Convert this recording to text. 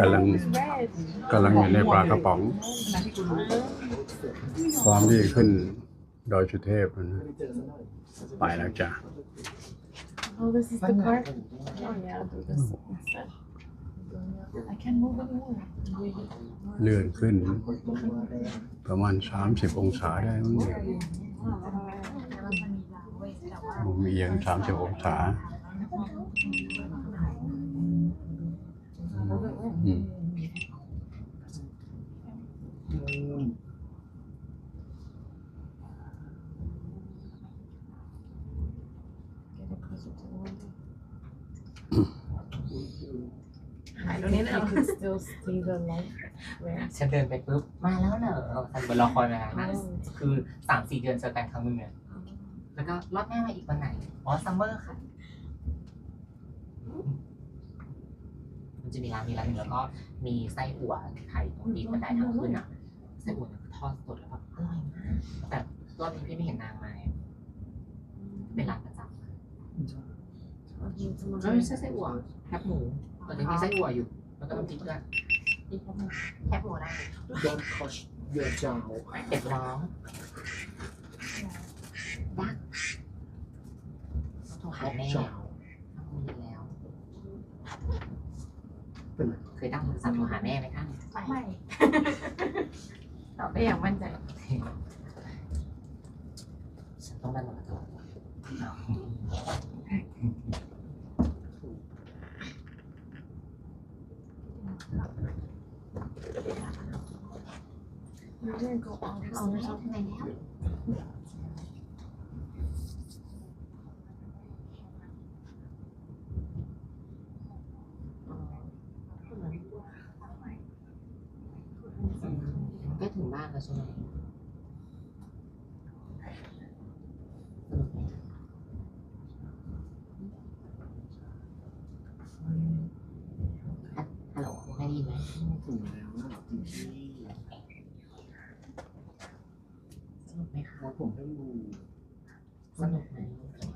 กำลังกำลังอยู่ในปลากระป๋องพร้อมที่จะขึ้นดอยสุเทพนะไปแล้วจ้ะ Oh, this is the cart? Oh, yeah, I'll do this instead. I can't move anymore. เลื่อนขึ้น ประมาณ 30 องศาได้มั้งเนี่ยมุมเอียง30 องศา Get it closer to the window. I don't know. I can still see the light. Where? ฉันเดินไปปุ๊บมาแล้วเหรอฉันบนรอคอยมานานคือสามสี่เดือนเจอกันครั้งหนึงเนี่ยแล้วก็รอบหน้ามาอีกวันไหน อ๋อซัมเมอร์ค่ะ มันจะมีร้านมีร้านหนึ่งแล้วก็มีไส้อั่วไข่ตรงตีนบันไดทางขึ้นอะ ไส้อั่วเนี่ยคือทอดสดแล้วแบบอร่อยมาก แต่รอบนี้พี่ไม่เห็นนางมาเป็นร้านประจำ แล้วไม่ใช่ไส้อั่วแคบหมูตอนนี้มีไส้อั่วอยู่ แล้วก็น้ำพริกด้วยแคบหมูได้ Don't touch your jaw. เป็ดร้องดักโทรหา Hot แม่ jaw. มีแล้ว เป็นไร เคยตั้งโทรศัพท์โทรหาแม่ไหมคะไม่ตอบได้อย่างมั่นใจ ฉันต้องนั่งรอตัว You're gonna go all flower something. ก็ถึงบ้านแล้วใช่ไหมสนุกไหมฮัลโหล ได้ยินไหมถึงแล้วนะถึงที่สนุกไหมคะแล้วผมให้ดู สนุกไหมจะ